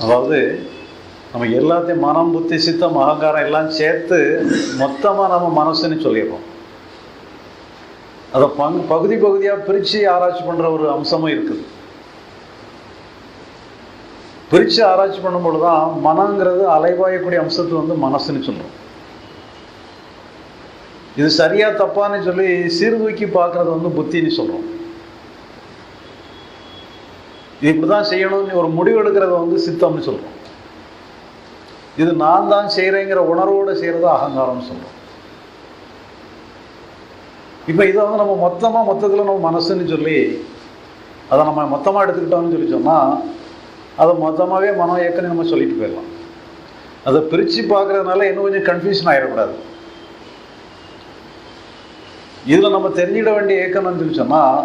அதாவது நம்ம எல்லாத்தையும் மனம் புத்தி சித்தம் அகங்காரம் எல்லாம் சேர்த்து மொத்தமாக நம்ம மனசுன்னு சொல்லிடுறோம் அதை பங்கு பகுதி பகுதியாக பிரித்து ஆராய்ச்சி பண்ணுற ஒரு அம்சமும் இருக்குது. பிரித்து ஆராய்ச்சி பண்ணும்பொழுது தான் மனங்கிறது அலைவாயக்கூடிய அம்சத்தை வந்து மனசுன்னு சொல்கிறோம் இது சரியாக தப்பான்னு சொல்லி சீர்தூக்கி பார்க்குறது வந்து புத்தின்னு சொல்கிறோம் இது இப்படி தான் செய்யணும்னு ஒரு முடிவு எடுக்கிறத வந்து சித்தம்னு சொல்கிறோம் இது நான் தான் செய்கிறேங்கிற உணர்வோடு செய்கிறது அகங்காரம்னு சொல்கிறோம் இப்போ இதை வந்து நம்ம மொத்தமாக மொத்தத்தில் நம்ம மனசுன்னு சொல்லி அதை நம்ம மொத்தமாக எடுத்துக்கிட்டோம்னு சொல்லி சொன்னால் அதை மொத்தமாகவே மன இயக்கம்னு நம்ம சொல்லிட்டு போயிடலாம். அதை பிரித்து பார்க்குறதுனால இன்னும் கொஞ்சம் கன்ஃபியூஷன் ஆகிடக்கூடாது இதில் நம்ம தெரிஞ்சிட வேண்டிய இயக்கம்னு சொல்லி சொன்னால்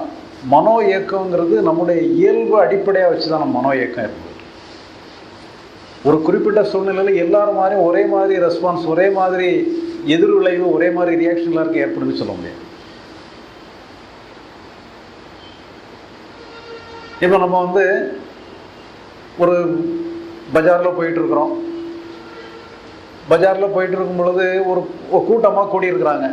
மனோ இயக்கங்கிறது நம்முடைய இயல்பு அடிப்படையாக வச்சு தான் நம்ம மனோ இயக்கம் இருக்குது ஒரு குறிப்பிட்ட சூழ்நிலையில் எல்லாரும் மாதிரியும் ஒரே மாதிரி ரெஸ்பான்ஸ் ஒரே மாதிரி எதிர் விளைவு ஒரே மாதிரி ரியாக்ஷன் இருக்க ஏற்படுதுன்னு சொல்ல முடியாது. இப்போ நம்ம வந்து ஒரு பஜாரில் போயிட்டுருக்குறோம் பஜாரில் போயிட்டு இருக்கும் பொழுது ஒரு ஒரு கூட்டமாக கூடியிருக்கிறாங்க.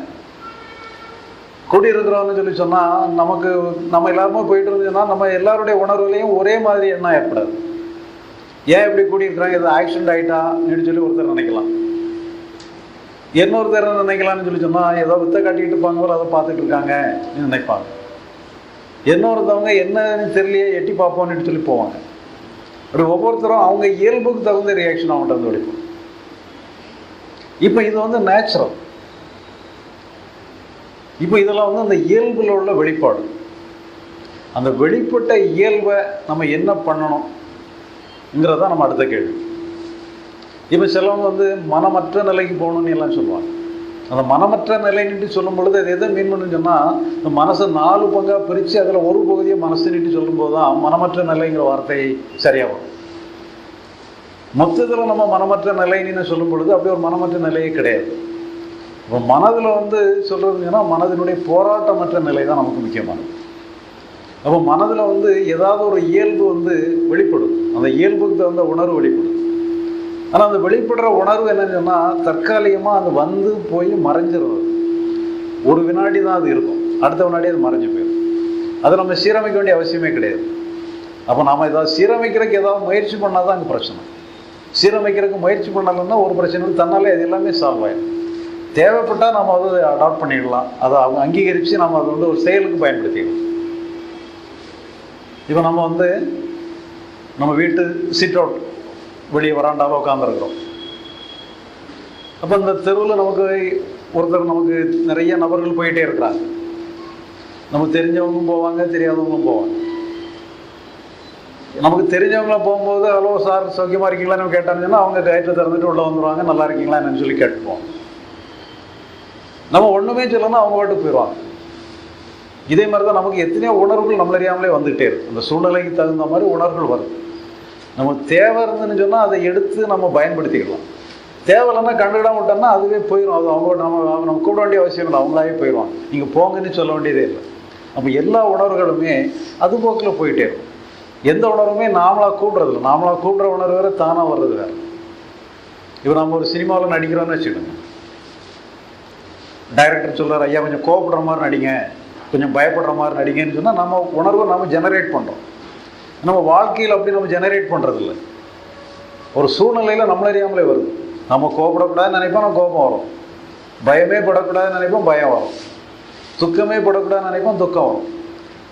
கூடியிருக்கிறோம்னு சொல்லி சொன்னால் நமக்கு நம்ம எல்லாருமே போயிட்டு இருந்துச்சுன்னா நம்ம எல்லாருடைய உணர்வுலையும் ஒரே மாதிரி எண்ணம் ஏற்படாது. ஏன் இப்படி கூடியிருக்கிறாங்க? இது ஆக்சிடென்ட் அப்படின்னு சொல்லி ஒருத்தர் நினைக்கலாம். இன்னொருத்தர் நினைக்கலாம்னு சொல்லி சொன்னால் ஏதோ வித்த காட்டிக்கிட்டு இருப்பாங்க போல அதை பார்த்துட்டு இருக்காங்க நினைப்பாங்க. இன்னொருத்தவங்க என்னன்னு தெரியலையே எட்டி பார்ப்போம்னு சொல்லி போவாங்க. அப்படி ஒவ்வொருத்தரும் அவங்க இயல்புக்கு தகுந்த ரியாக்ஷன் அவங்கள்ட்ட வந்து வெளிப்படும் இப்போ இது வந்து நேச்சுரல் இப்போ இதெல்லாம் வந்து அந்த இயல்பில் உள்ள வெளிப்பாடு. அந்த வெளிப்பட்ட இயல்பை நம்ம என்ன பண்ணணுங்கிறத நம்ம அடுத்த கேள்வி. இப்போ சிலவங்க வந்து மனமற்ற நிலைக்கு போகணும்னு எல்லாம் சொல்லுவாங்க. அந்த மனமற்ற நிலைன்னுட்டு சொல்லும் பொழுது அது எதை மீன் பண்ணு சொன்னால் இந்த மனசை நாலு பங்காக பிரித்து அதில் ஒரு பகுதியை மனசுன்னுட்டு சொல்லும்போது தான் மனமற்ற நிலைங்கிற வார்த்தை சரியாக வரும். மொத்தத்தில் நம்ம மனமற்ற நிலைன்னு சொல்லும் பொழுது அப்படி ஒரு மனமற்ற நிலையே கிடையாது. இப்போ மனதில் வந்து சொல்கிறதுங்கன்னா மனதினுடைய போராட்டமற்ற நிலை தான் நமக்கு முக்கியமானது. அப்போ மனதில் வந்து ஏதாவது ஒரு இயல்பு வந்து வெளிப்படும். அந்த இயல்புக்கு தகுந்த உணர்வு வெளிப்படும். ஆனால் அந்த வெளிப்படுற உணர்வு என்னன்னு சொன்னால் தற்காலிகமாக அது வந்து போய் மறைஞ்சிடுறது ஒரு வினாடி தான் அது இருக்கும். அடுத்த வினாடி அது மறைஞ்சு போயிடும் அதை நம்ம சீரமைக்க வேண்டிய அவசியமே கிடையாது. அப்போ நாம் ஏதாவது சீரமைக்கிறதுக்கு ஏதாவது முயற்சி பண்ணால் தான் அங்கே பிரச்சனை. சீரமைக்கிறதுக்கு முயற்சி பண்ணலன்னா ஒரு பிரச்சனை தன்னாலே அது எல்லாமே சால்வ் ஆயிடும் தேவைப்பட்டால் நம்ம அதை அடாப்ட் பண்ணிடலாம். அதை அவங்க அங்கீகரித்து நம்ம அதை வந்து ஒரு செயலுக்கு பயன்படுத்திடலாம். இப்போ நம்ம வந்து நம்ம வீட்டு சிட் அவுட் வெளியே வராண்டாவில் உட்காந்துருக்குறோம் அப்போ இந்த தெருவில் நமக்கு ஒருத்தர் நமக்கு நிறைய நபர்கள் போயிட்டே இருக்கிறாங்க. நமக்கு தெரிஞ்சவங்களும் போவாங்க தெரியாதவங்களும் போவாங்க. நமக்கு தெரிஞ்சவங்கள போகும்போது ஹலோ சார் சௌக்கியமாக இருக்கீங்களான்னு கேட்டாங்கன்னா அவங்க கயிற்று திறந்துட்டு உள்ளே வந்துடுவாங்க நல்லா இருக்கீங்களா? என்னன்னு சொல்லி கேட்டுப்போம் நம்ம ஒன்றுமே சொல்லணும்னா அவங்க பாட்டுக்கு போயிடுவாங்க. இதே மாதிரி தான் நமக்கு எத்தனையோ உணர்வுகள் நம்மள அறியாமலே வந்துகிட்டே இருக்கு. அந்த சூழ்நிலைக்கு தகுந்த மாதிரி உணர்வுகள் வருது நமக்கு தேவை இருந்துன்னு சொன்னால் அதை எடுத்து நம்ம பயன்படுத்திக்கலாம். தேவையில்லைன்னா கண்டுக்கிடாம விட்டோம்னா அதுவே போயிடும் அது அவங்க நம்ம நம்ம கூப்பிட வேண்டிய அவசியம் இல்லை. அவங்களாவே போயிடுவாங்க. நீங்கள் போங்கன்னு சொல்ல வேண்டியதே இல்லை. அப்போ எல்லா உணர்வுகளுமே அது போக்கில் போயிட்டே இருக்கும். எந்த உணர்வுமே நாமளாக கூப்பிட்றதில்ல நாமளாக கூப்பிட்ற உணர்வு வேறு தானாக வர்றது வேறு. இப்போ நம்ம ஒரு சினிமாவில் நடிக்கிறோன்னு வச்சுக்கோங்க. டைரக்டர் சொல்கிறார் ஐயா கொஞ்சம் கோவப்படுற மாதிரி நடிங்க. கொஞ்சம் பயப்படுற மாதிரி நடிங்கன்னு சொன்னால் நம்ம உணர்வை நம்ம ஜெனரேட் பண்ணுறோம் நம்ம வாழ்க்கையில் அப்படி நம்ம ஜெனரேட் பண்ணுறதில்ல ஒரு சூழ்நிலையில் நம்மள அறியாமலே வருது. நம்ம கோபப்படக்கூடாதுன்னு நினைப்போம் நம்ம கோபம் வரும். பயமே படக்கூடாதுன்னு நினைப்போம் பயம் வரும். துக்கமே படக்கூடாதுன்னு நினைப்போம் துக்கம் வரும்.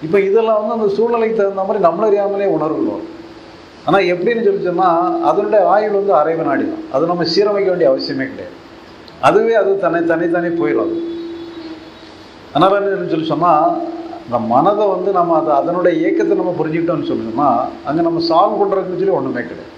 இப்போ இதெல்லாம் வந்து அந்த சூழ்நிலைக்கு தகுந்த மாதிரி நம்மளறியாமலே அறியாமலே வரும். ஆனால் எப்படின்னு சொல்லி சொன்னால் அதனுடைய ஆயுள் வந்து அரை வினாடி தான் அது நம்ம சீரமைக்க வேண்டிய அவசியமே கிடையாது. அதுவே அது தனி தனித்தனி போயிடும் அது அதனால் என்ன சொல்லி சொன்னால் இந்த மனதை வந்து நம்ம அதை அதனுடைய இயக்கத்தை நம்ம புரிஞ்சுக்கிட்டோம்னு சொல்லி சொன்னால் அங்கே நம்ம சால்வ் பண்ணுறதுன்னு சொல்லி ஒன்றுமே கிடையாது.